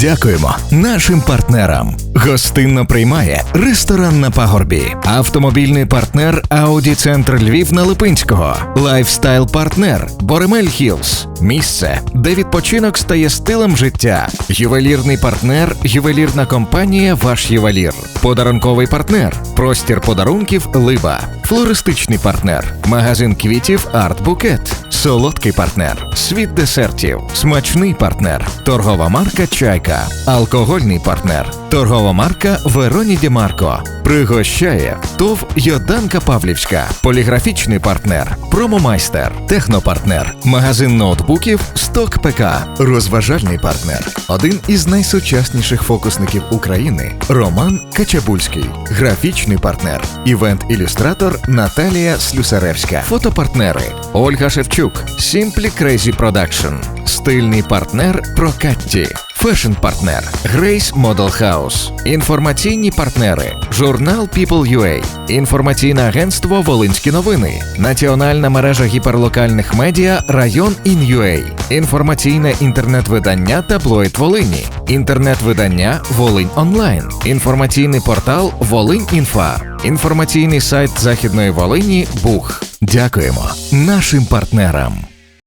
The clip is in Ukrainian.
Дякуємо нашим партнерам. Гостинно приймає ресторан на пагорбі, автомобільний партнер Audi Центр Львів на Липинського, лайфстайл партнер Боремель Хілс. Місце, де відпочинок стає стилем життя. Ювелірний партнер, ювелірна компанія Ваш ювелір. Подарунковий партнер, простір подарунків Либа. Флористичний партнер, магазин квітів Арт Букет. Солодкий партнер, світ десертів, смачний партнер, торгова марка Чайка, алкогольний партнер, торгова марка Вероні Дімарко. Пригощає ТОВ Йоданка Павлівська, поліграфічний партнер, промомайстер, технопартнер, магазин ноутбуків Сток ПК, розважальний партнер, один із найсучасніших фокусників України Роман Качабульський, графічний партнер, івент-ілюстратор Наталія Слюсаревська, фотопартнери Ольга Шевчук, Simply Crazy Production, стильний партнер Прокатті. Фешн-партнер Grace Model House. Інформаційні партнери Журнал People.ua, інформаційне агентство Волинські новини, Національна мережа гіперлокальних медіа Район Ін.ua, інформаційне інтернет-видання Таблоїд Волині, інтернет-видання Волинь Онлайн, інформаційний портал Волинь Інфа, інформаційний сайт Західної Волині Бух. Дякуємо нашим партнерам.